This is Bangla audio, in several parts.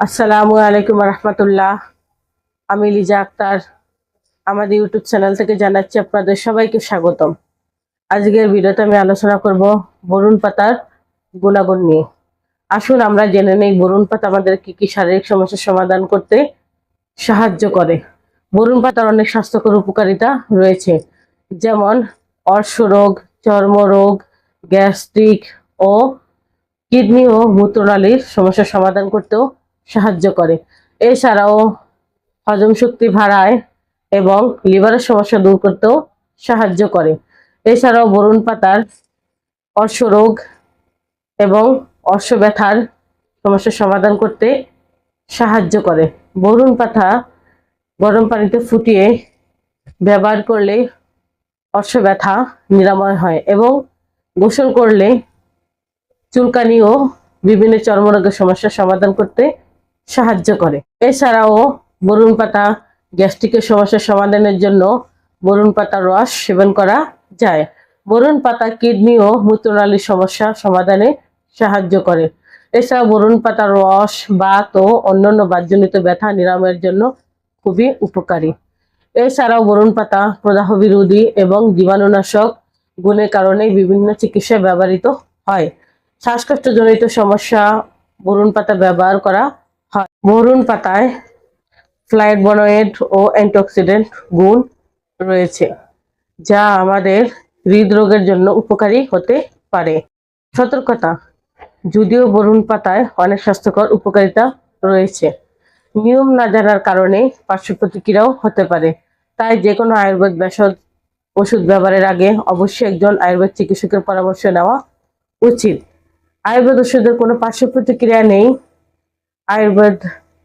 আসসালামু আলাইকুম রহমতুল্লাহ। আমি লিজা আক্তার। আমাদের ইউটিউব চ্যানেল থেকে জানাচ্ছি আপনাদের সবাইকে স্বাগতম। আজকের ভিডিওতে আমি আলোচনা করব বরুণ পাতার গুণাগুণ নিয়ে। আসুন আমরা জেনে নেই বরুণ পাতা আমাদের কি কি শারীরিক সমস্যার সমাধান করতে সাহায্য করে। বরুণ পাতার অনেক স্বাস্থ্যকর উপকারিতা রয়েছে। যেমন অর্শরোগ, চর্মরোগ, গ্যাস্ট্রিক ও কিডনি ও মূত্রনালীর সমস্যার সমাধান করতেও সাহায্য করে। এছাড়াও হজম শক্তি বাড়ায় এবং লিভারের সমস্যা দূর করতেও সাহায্য করে। এছাড়াও বরুণ পাতার অর্শরোগ এবং অর্শ ব্যথার সমস্যার সমাধান করতে সাহায্য করে। বরুণ পাতা গরম পানিতে ফুটিয়ে ব্যবহার করলে অর্শ ব্যথা নিরাময় হয় এবং গোসল করলে চুলকানি ও বিভিন্ন চর্মরোগের সমস্যার সমাধান করতে সাহায্য করে। এছাড়াও বরুণ পাতা গ্যাস্ট্রিকের সমস্যার সমাধানের জন্য বরুণ পাতার রস সেবন করা যায়। বরুণ পাতা কিডনি ও মূত্রনালীর সমস্যা সমাধানে সাহায্য করে। এছাড়া বরুণ পাতার রস, বাত ও অন্যান্য বাতজনিত ব্যথা নিরাময়ের জন্য খুবই উপকারী। এছাড়াও বরুণ পাতা প্রদাহ বিরোধী এবং জীবাণুনাশক গুণের কারণে বিভিন্ন চিকিৎসায় ব্যবহৃত হয়। শ্বাসকষ্টজনিত সমস্যা, বরুণ পাতা ব্যবহার করা হয়। বরুণ পাতায় ফ্লাইটবনয়েড ও অ্যান্টিঅক্সিডেন্ট গুণ রয়েছে, যা আমাদের হৃদরোগের জন্য উপকারী হতে পারে। সতর্কতা, যদিও বরুণ পাতায় অনেক স্বাস্থ্যকর উপকারিতা রয়েছে। নিয়ম না জানার কারণে পার্শ্ব প্রতিক্রিয়াও হতে পারে। তাই যে কোনো আয়ুর্বেদ ভেষজ ওষুধ ব্যবহারের আগে অবশ্যই একজন আয়ুর্বেদ চিকিৎসকের পরামর্শ নেওয়া উচিত। আয়ুর্বেদ ওষুধের কোনো পার্শ্ব প্রতিক্রিয়া নেই আয়ুর্বেদ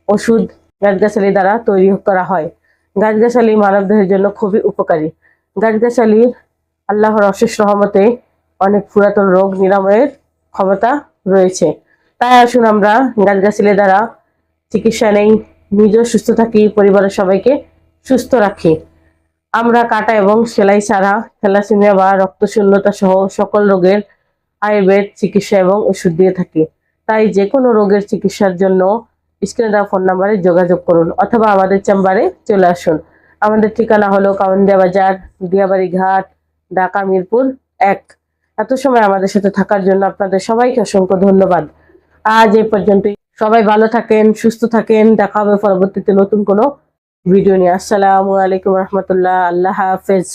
ওষুধ গাছগাছালি দ্বারা তৈরি করা হয়। গাছগাছালি মানবদেহের জন্য খুবই উপকারী। গাছগাছালির আল্লাহর অশেষ রহমতে অনেক পুরাতন রোগ নিরাময়ের ক্ষমতা রয়েছে। তাই আসুন আমরা গাছগাছালি দ্বারা চিকিৎসা নেই। নিজেও সুস্থ থাকি, পরিবারের সবাইকে সুস্থ রাখি। আমরা কাটা এবং সেলাই ছাড়া থ্যালাসেমিয়া বা রক্তশূন্যতা সহ সকল রোগের আয়ুর্বেদ, চিকিৎসা এবং ওষুধ দিয়ে থাকি। তাই যে কোনো রোগের চিকিৎসার জন্য স্ক্রিনে দেওয়া ফোন নাম্বারে যোগাযোগ করুন অথবা আমাদের চেম্বারে চলে আসুন। আমাদের ঠিকানা হলো কাউন্দিয়া বাজার, দিয়াবাড়ি ঘাট, ঢাকা মিরপুর এক। এত সময় আমাদের সাথে থাকার জন্য আপনাদের সবাইকে অসংখ্য ধন্যবাদ। আজ এই পর্যন্তই। সবাই ভালো থাকেন, সুস্থ থাকেন। দেখা হবে পরবর্তীতে নতুন কোনো ভিডিও নিয়ে। আসসালামু আলাইকুম রহমতুল্লাহ। আল্লাহ হাফেজ।